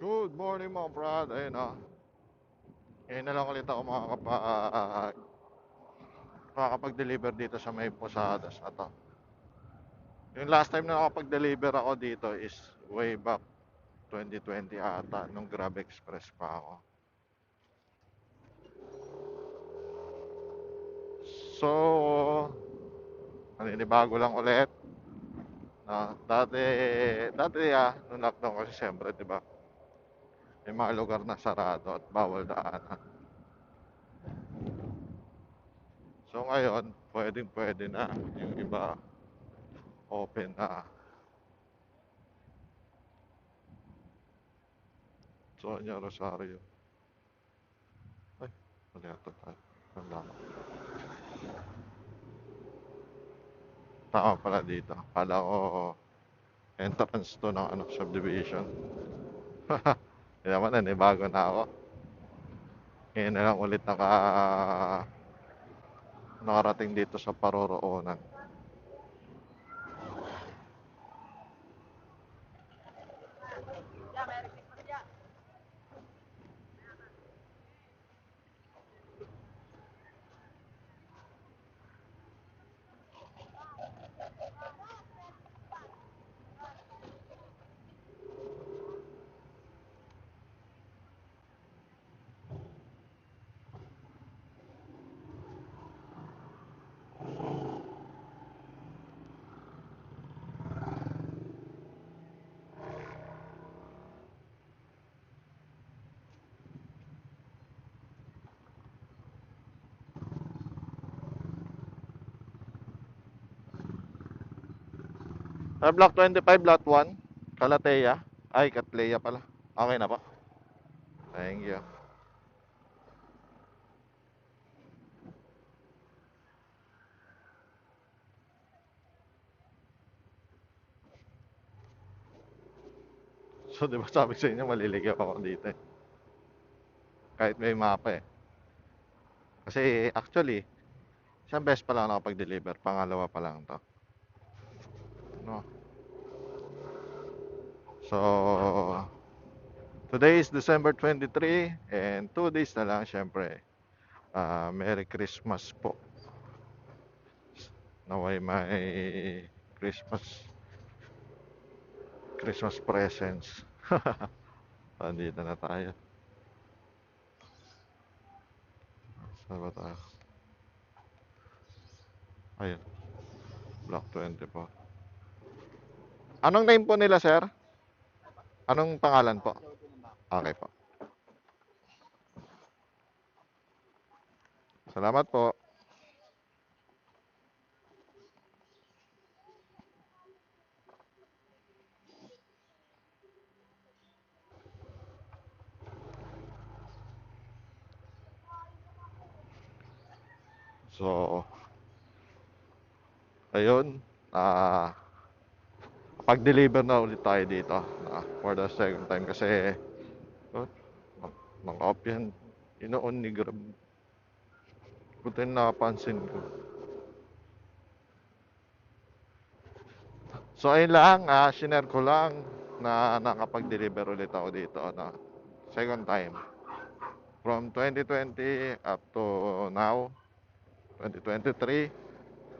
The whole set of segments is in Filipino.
Good morning mga brad. Ayun na. Ngayon na lang ulit ako makakapag makakapag-deliver dito sa may Posadas na. Yung last time na nakapag-deliver ako dito is way back 2020 ata nung Grab Express pa ako. So, naninibago lang ulit. Na, dati, dati ah, nung lockdown kasi siyempre, di ba? May mga lugar na sarado at bawal daanan. So ngayon, pwedeng pwede na. Yung iba, open na. Sonia Rosario. Ay, mali ata tayo. Ko. Tama pala dito. Kala ko entrance to ng ano, subdivision. Hindi naman, nanibago na ako. Ngayon na lang ulit naka nakarating dito sa paroroonan. Ah, block 25, lot 1. Calatea. Ay, Catleya pala. Okay na po. Thank you. So, di ba sabi sa inyo, maliligaw ako dito eh. Kahit may mapa eh. Kasi actually, isang beses pa lang ako nakapag-deliver. Pangalawa pa lang to. No. So, today is December 23 and two days na lang syempre. ah Merry Christmas po. Naway may Christmas Christmas presents. Andito na tayo. Saan ba tayo? Ayun. Block 20 po. Anong name po nila, sir? Anong pangalan po? Okay po. Salamat po. So, ayun. Ah, pag-deliver na ulit tayo dito ah, for the second time kasi oh, mga, mga opyan inoon ni Grab. Buti napansin ko. So ayun lang ah, shinare ko lang na nakapag-deliver ulit ako dito na second time. From 2020 up to now 2023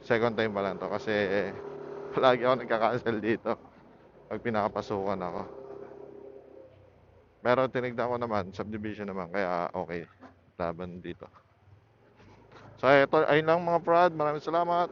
second time pa lang to kasi palagi ako nagka-cancel dito pag pinakapasukan ako. Pero tinignan ko naman, subdivision naman, kaya okay. Laban dito. So, ito, ayun lang mga prod. Maraming salamat.